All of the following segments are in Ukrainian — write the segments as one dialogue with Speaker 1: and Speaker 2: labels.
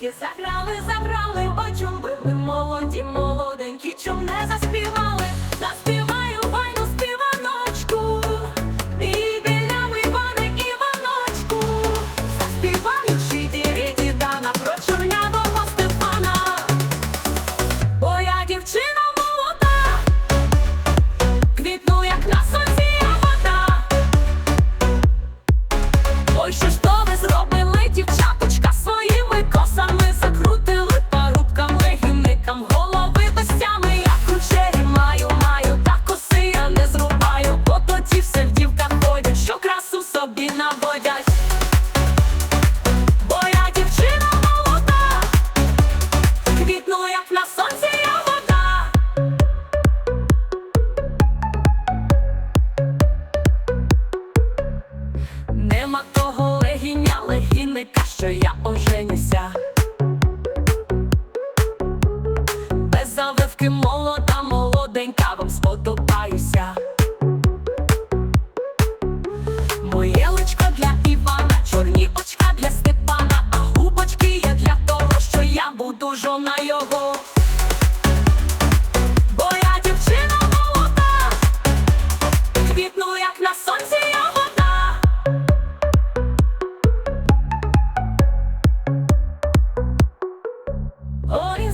Speaker 1: Тільки заграли, забрали, бачу, били молоді, молоді. керівника, що я оженюся. Без завивки молода. Oh,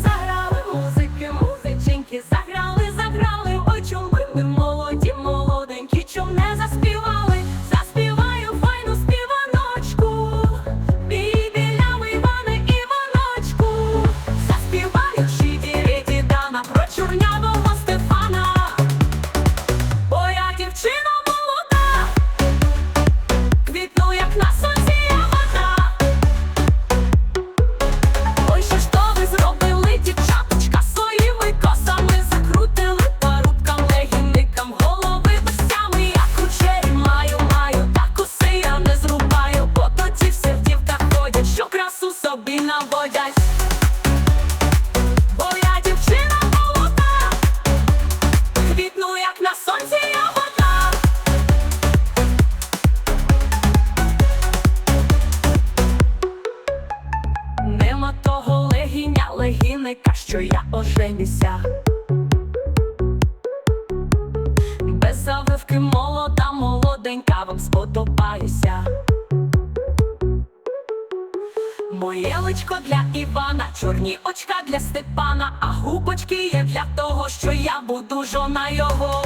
Speaker 1: представника, що я оженюся. Без завивки молода, молоденька вам сподобаюся. Моє личко для Івана, чорні очка для Степана, а губочки є для того, що я буду жона його.